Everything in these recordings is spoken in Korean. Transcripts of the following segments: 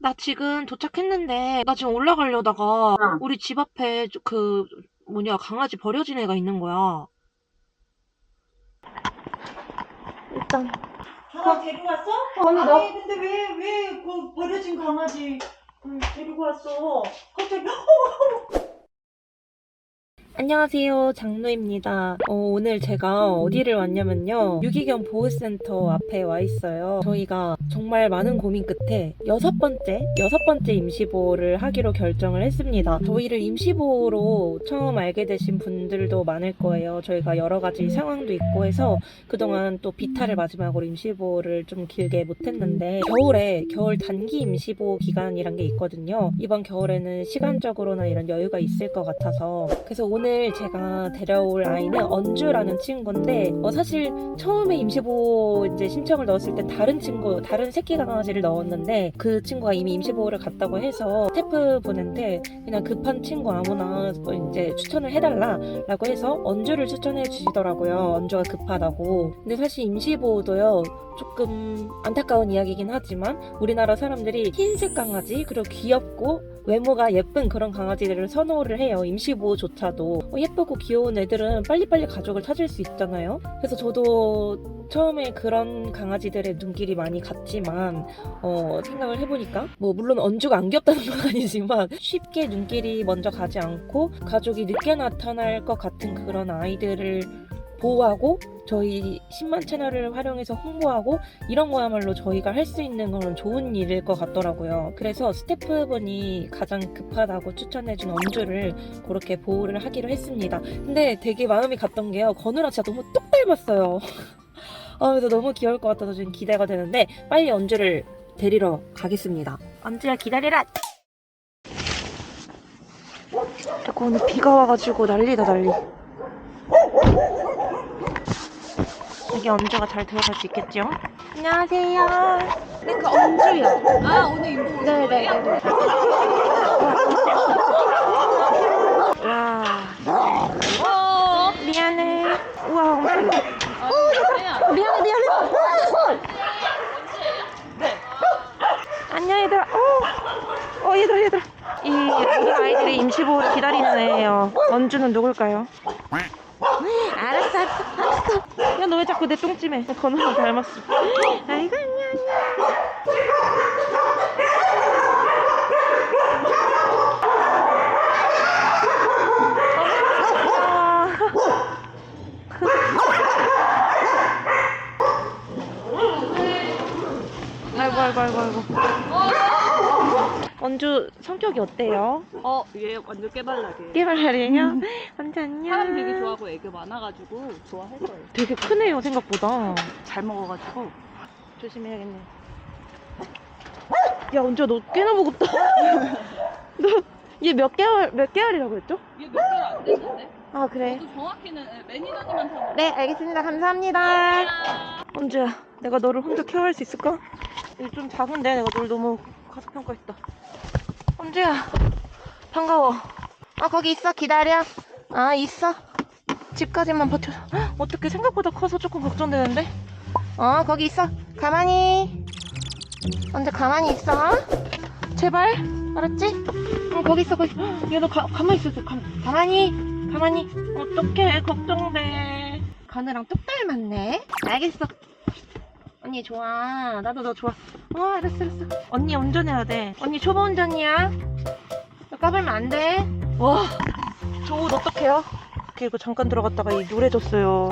나 지금 도착했는데, 나 지금 올라가려다가, 우리 집 앞에 저- 그, 뭐냐, 강아지 버려진 애가 있는 거야. 일단, 강아지 데리고 왔어? 아니, 아니, 나- 근데 왜, 왜, 그 버려진 강아지 음, 데리고 왔어? 갑자기, 안녕하세요. 장노입니다. 어, 오늘 제가 어디를 왔냐면요. 유기견 보호센터 앞에 와 있어요. 저희가 정말 많은 고민 끝에 여섯 번째, 여섯 번째 임시보호를 하기로 결정을 했습니다. 저희를 임시보호로 처음 알게 되신 분들도 많을 거예요. 저희가 여러 가지 상황도 있고 해서 그동안 또 비타를 마지막으로 임시보호를 좀 길게 못했는데 겨울에 겨울 단기 임시보호 기간이란 게 있거든요. 이번 겨울에는 시간적으로나 이런 여유가 있을 것 같아서 그래서 오늘 제가 데려올 아이는 언주라는 친구인데 어, 사실 처음에 임시보호 이제 신청을 넣었을 때 다른 친구 다른 새끼 강아지를 넣었는데 그 친구가 이미 임시보호를 갔다고 해서 스태프 분한테 그냥 급한 친구 아무나 뭐 이제 추천을 해달라라고 해서 언주를 추천해 주시더라고요 언주가 급하다고 근데 사실 임시보호도요 조금 안타까운 이야기긴 하지만 우리나라 사람들이 흰색 강아지 그리고 귀엽고 외모가 예쁜 그런 강아지들을 선호를 해요. 임시보호조차도 어, 예쁘고 귀여운 애들은 빨리빨리 가족을 찾을 수 있잖아요. 그래서 저도 처음에 그런 강아지들의 눈길이 많이 갔지만 어, 생각을 해보니까 뭐 물론 언주가 안 귀엽다는 건 아니지만 쉽게 눈길이 먼저 가지 않고 가족이 늦게 나타날 것 같은 그런 아이들을 보호하고 저희 10만 채널을 활용해서 홍보하고 이런 거야말로 저희가 할 수 있는 건 좋은 일일 것 같더라고요. 그래서 스태프분이 가장 급하다고 추천해준 언주를 그렇게 보호를 하기로 했습니다. 근데 되게 마음이 갔던 게요. 건우랑 진짜 너무 똑 닮았어요. 아, 그래서 너무 귀여울 것 같아서 지금 기대가 되는데 빨리 언주를 데리러 가겠습니다. 언주야 기다리라! 자꾸 오늘 비가 와가지고 난리다 난리. 여기 언주가 잘 들어갈 수 있겠죠? 안녕하세요. 네, 그 언주요. 아 오늘 인도 오신 거예요? 네네네. 와, 어. 미안해. 우와, 엄청. 아, 미안해, 미안해. 안녕, 얘들아. 어, 어, 얘들아, 얘들아. 이 모든 아이들이 임시보호를 기다리는 애예요. 언주는 누굴까요? 알았어, 알았어, 알았어. 야, 너 왜 자꾸 내 똥찜해? 건우랑 닮았어. 아이고, 안녕. 아이고 아이고 아이고 아이고 언주 성격이 어때요? 어, 얘 완전 깨발나게. 깨발랄이에요? 언주 안녕 사람 되게 좋아하고 애교 많아가지고 좋아할 거예요. 되게 크네요 생각보다 잘 먹어가지고. 조심해야겠네 야 언주야 너 꽤나 무겁다 너얘 몇 개월 몇 개월이라고 했죠? 얘몇 개월 안 됐는데? 아 그래 저도 정확히는 매니저님한테 네 알겠습니다 감사합니다 언주야 내가 너를 혼자 케어할 수 있을까? 이거 좀 작은데 내가 널 너무 과소평가했다 언주야 반가워. 아 거기 있어. 기다려. 아 있어. 집까지만 버텨 헉, 어떻게 생각보다 커서 조금 걱정되는데? 어 거기 있어. 가만히. 언제 가만히 있어? 제발. 알았지? 어 거기 있어 거기 얘 너 가만히 있어 가, 가만히. 가만히. 어떡해. 걱정돼. 가느랑 똑 닮았네. 알겠어 언니 좋아. 나도 너 좋아. 어 알았어 알았어. 언니 운전해야 돼. 언니 초보 운전이야. 너 까불면 안 돼 와 저 옷 어떡해요? 그리고 잠깐 들어갔다가 이 노래졌어요.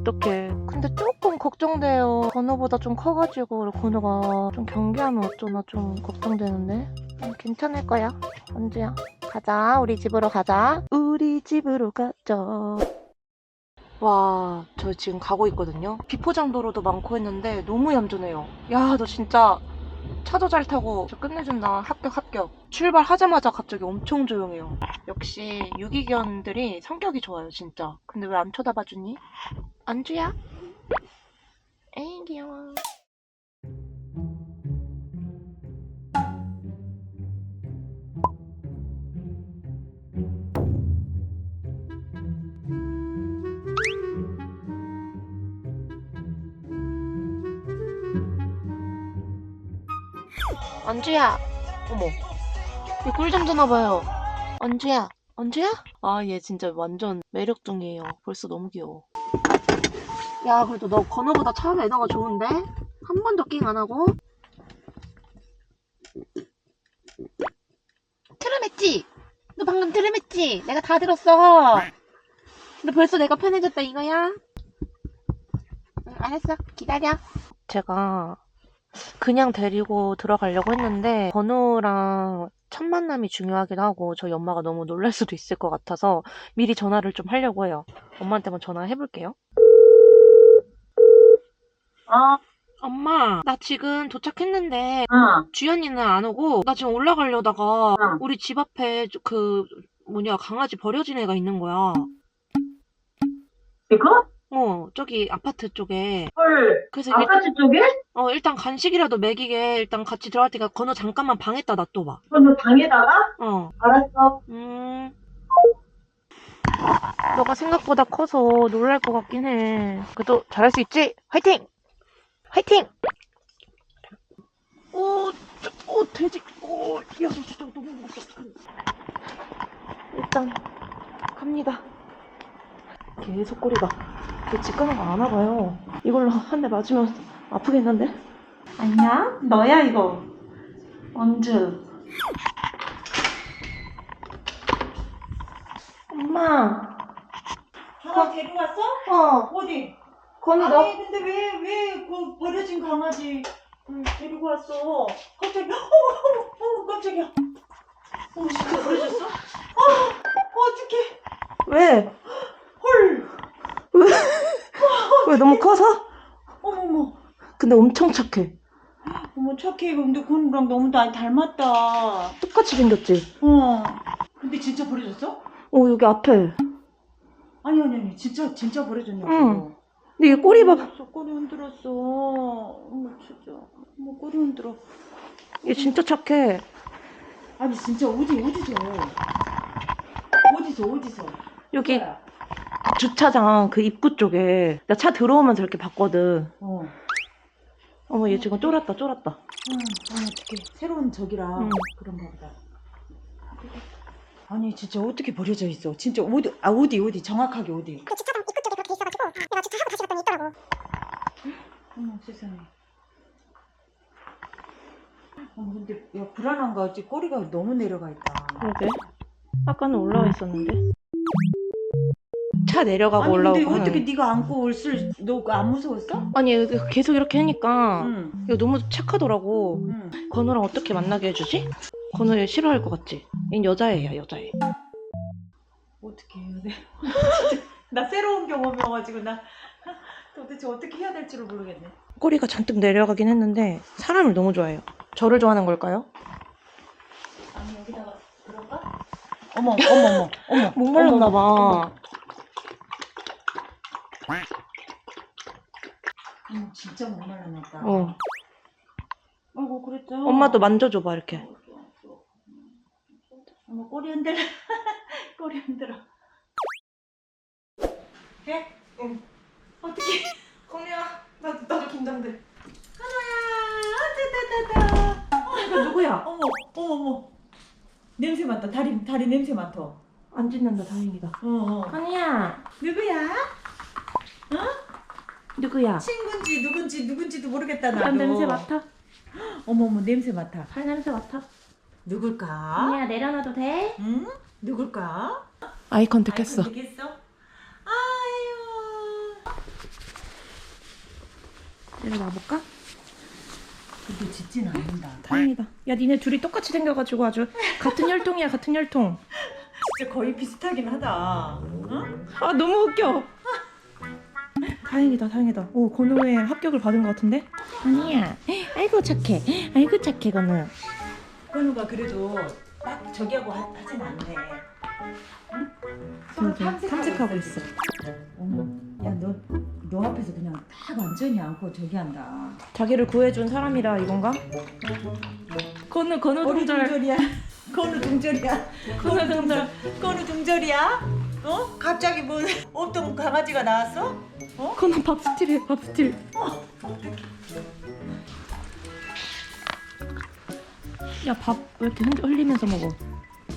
어떡해. 근데 조금 걱정돼요. 건우보다 좀 커가지고 건우가 좀 경계하면 어쩌나 좀 걱정되는데. 음, 괜찮을 거야. 언제야? 가자. 우리 집으로 가자. 우리 집으로 가자 와, 저 지금 가고 있거든요. 비포장도로도 많고 했는데 너무 얌전해요. 야, 너 진짜 차도 잘 타고 저 끝내준다. 합격, 합격. 출발하자마자 갑자기 엄청 조용해요. 역시 유기견들이 성격이 좋아요, 진짜. 근데 왜 안 쳐다봐 주니? 안주야? 에이, 귀여워. 언주야. 어머. 얘 꿀잠 자나 봐요. 언주야. 언주야? 아, 얘 진짜 완전 매력둥이에요. 벌써 너무 귀여워. 야, 그래도 너 건우보다 차 매너가 좋은데? 한 번도 낑 안 하고? 트름했지? 너 방금 트름했지? 내가 다 들었어. 너 벌써 내가 편해졌다 이거야? 응, 알았어. 기다려. 제가 그냥 데리고 들어가려고 했는데 번호랑 첫 만남이 중요하긴 하고 저희 엄마가 너무 놀랄 수도 있을 것 같아서 미리 전화를 좀 하려고 해요. 엄마한테 한번 전화해 볼게요. 어, 엄마, 나 지금 도착했는데 어. 주연이는 안 오고 나 지금 올라가려다가 응. 우리 집 앞에 그 뭐냐 강아지 버려진 애가 있는 거야. 이거? 어, 저기 아파트 쪽에. 헐. 그래서 일, 아파트 쪽에? 어, 일단 간식이라도 먹이게 일단 같이 들어갈 테니까 건우 잠깐만 방에다 놔둬봐. 너 방에다가? 어. 알았어. 음. 너가 생각보다 커서 놀랄 것 같긴 해. 그래도 잘할 수 있지? 화이팅! 화이팅! 오, 저, 오, 돼지, 오, 야, 너 진짜 너무 무섭다. 일단, 갑니다. 계속 꼬리가. 그 직관화가 안 와봐요. 이걸로 한 대 맞으면 아프겠는데? 아니야? 너야, 이거. 언제? 엄마. 강아지 데리고 왔어? 어, 어디? 건우 아니 너. 근데 왜왜그 버려진 강아지 음, 데리고 왔어? 갑자기 어머 어머 어머 깜짝이야. 어머 진짜 버려졌어? 아 어떡해. 왜? 헐. 왜 너무 커서? 어머 어머 근데 엄청 착해. 어머 착해. 근데 건우랑 너무 나 닮았다. 똑같이 생겼지? 어. 근데 진짜 버려졌어? 어, 여기 앞에. 아니 아니 아니 진짜 진짜 버려졌냐고. 응. 근데 이 꼬리 봐봐. 흔들었어, 꼬리 흔들었어. 어머 진짜. 어머 꼬리 흔들어. 얘 진짜 착해. 아니 진짜 어디 어디서? 어디서 어디서? 여기 뭐야? 주차장 그 입구 쪽에 나 차 들어오면서 이렇게 봤거든. 어. 어머, 얘 지금 쫄았다, 쫄았다. 응, 아니 어떻게 새로운 적이라 응. 그런가 보다. 아니 진짜 어떻게 버려져 있어? 진짜 어디 아 어디 어디 정확하게 어디? 그 주차장 입구 쪽에 그렇게 돼 있어가지고 내가 주차하고 다시 갔더니 있더라고. 어머 세상에. 어머 근데 야 불안한가 어찌 꼬리가 너무 내려가 있다. 그러게. 아까는 올라와 있었는데. 차 내려가고 아니 올라오고. 근데 어떻게 하는. 네가 안고 올쓸 너안 무서웠어? 아니, 계속 이렇게 하니까. 응. 이거 너무 착하더라고. 응. 건우랑 어떻게 만나게 해주지? 건우 얘 싫어할 것 같지? 얘 여자애야, 여자애. 어떻게 해야 돼? 진짜 나 새로운 경험이어가지고 나 도대체 어떻게 해야 될지를 모르겠네. 꼬리가 잔뜩 내려가긴 했는데 사람을 너무 좋아해요. 저를 좋아하는 걸까요? 아니 여기다가 그럴까? 어머 어머 어머 어머 목말랐나 봐. 어머 진짜 못 말랐다. 어. 아이고 그랬죠. 엄마도 만져줘봐 이렇게. 어머 꼬리 흔들어. 꼬리 흔들어. 해? 응. 어떻게? 건우야, 나 나도 긴장돼. 하나야. 따따따따. 이거 누구야? 어머 어머 어머. 냄새 맡다. 다리 다리 냄새 맡아. 어안 짖는다 다행이다. 어. 건우야, 누구야? 누구야? 친구인지 누군지 누군지도 모르겠다 나도. 냄새 맡아? 어머 어머 냄새 맡아. 발 냄새 맡아. 누굴까? 건우야 내려놔도 돼? 응? 누굴까? 아이 컨택 했어. 되겠어? 아유. 내려놔 볼까? 근데 짖진 않는다. 다행이다. 야 니네 둘이 똑같이 생겨가지고 아주 같은 혈통이야 같은 혈통. 진짜 거의 비슷하긴 하다. 응? 아 너무 웃겨. 다행이다 다행이다. 오 건우의 합격을 받은 것 같은데? 아니야. 아이고 착해. 아이고 착해 건우. 건우가 그래도 딱 저기하고 하, 하진 않네. 응? 서로 그러게, 탐색하고 있어. 어머, 야너 너 앞에서 그냥 딱 완전히 안고 저기 한다. 자기를 구해준 사람이라 이건가? 건우 건우 어리 동절. 동절이야. 건우 동절이야. 건우 동절. 건우 동절이야? 어? 갑자기 뭐 없던 강아지가 나왔어? 건우 밥 스틸해 밥 스틸. 야밥 왜 이렇게 흔- 흘리면서 먹어?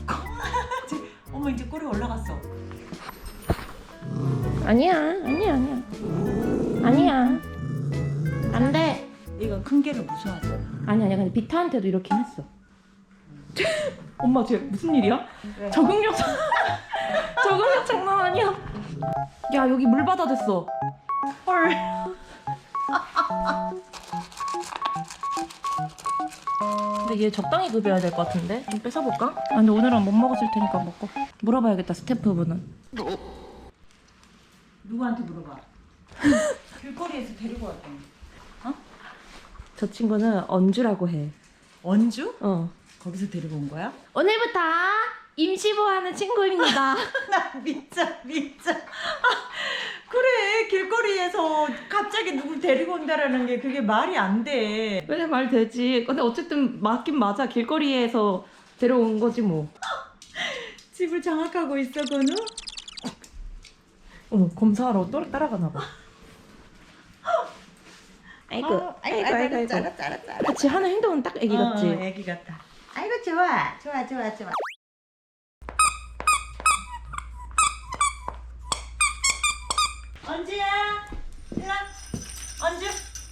어머 이제 꼬리 올라갔어. 아니야 아니야 아니야 아니야 안돼 이거 큰 개를 무서워하잖아. 아니 아니야 근데 비타한테도 이렇게 했어 엄마 쟤 무슨 일이야? 적응력 적응력 장난 아니야 야 여기 물바다 됐어 헐 근데 얘 적당히 급여야 될 것 같은데 좀 뺏어볼까? 아 근데 오늘은 못 먹었을 테니까 먹고 물어봐야겠다 스태프분은 누구한테 물어봐. 길거리에서 데리고 왔더니. 저 친구는 언주라고 해 원주? 어. 거기서 데리고 온 거야? 오늘부터 임시보하는 친구입니다. 나 진짜 진짜. 아, 그래 길거리에서 갑자기 누굴 데리고 온다라는 게 그게 말이 안 돼. 왜말 되지? 근데 어쨌든 맞긴 맞아. 길거리에서 데려온 거지 뭐. 집을 장악하고 있어 건우? 어머 검사하러 또 따라가나 봐. 아이고, 어, 아이고, 아이고, 아이고. 짜라 짜라 짜라. 그치 하는 행동은 딱 애기 같지. 어, 애기 같다. 아이고 좋아 좋아 좋아 좋아. 언주야 일로 와. 언주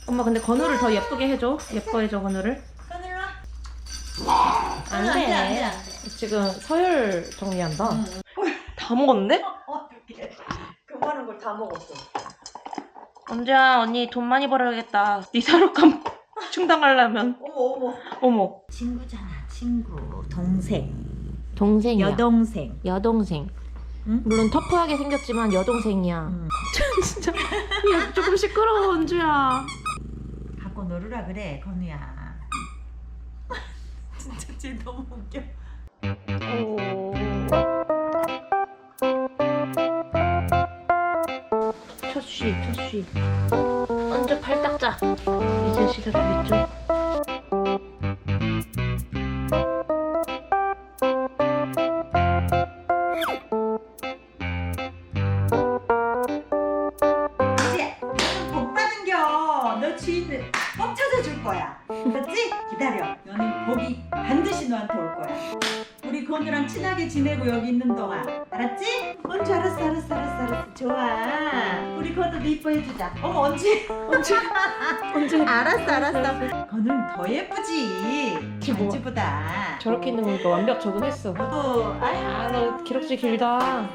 엄마 근데 건우를 더 예쁘게 해줘. 예뻐해줘 건우를. 건우 일로 와. 안안 돼, 돼. 안 돼, 안 지금 서열 정리한다. 다 먹었는데? 어떻게 그만한 걸다 먹었어. 언제야 언니 돈 많이 벌어야겠다. 네 사료감 충당하려면. 어머 어머. 어머. 친구잖아 친구 동생 동생이야. 여동생. 여동생. 응? 물론 터프하게 생겼지만 여동생이야. 응. 진짜 야 조금 시끄러워 은주야. 갖고 놀으라 그래 건우야. 진짜 쟤 너무 웃겨. 첫 쉬, 첫 쉬. 언제 팔 닦자. 이제 시작이겠죠. 기다려. 너는 복이 반드시 너한테 올 거야. 우리 건우랑 친하게 지내고 여기 있는 동안. 알았지? 언제 알았어 알았어 알았어 알았어. 좋아. 우리 건우도 이뻐해주자. 어머 언제? 언제? 언제? 알았어 알았어. 건우는 더 예쁘지. 뭐- 안주보다. 저렇게 있는 거니까 완벽 적응했어. 너도 아유. 아, 너 기록지 길다.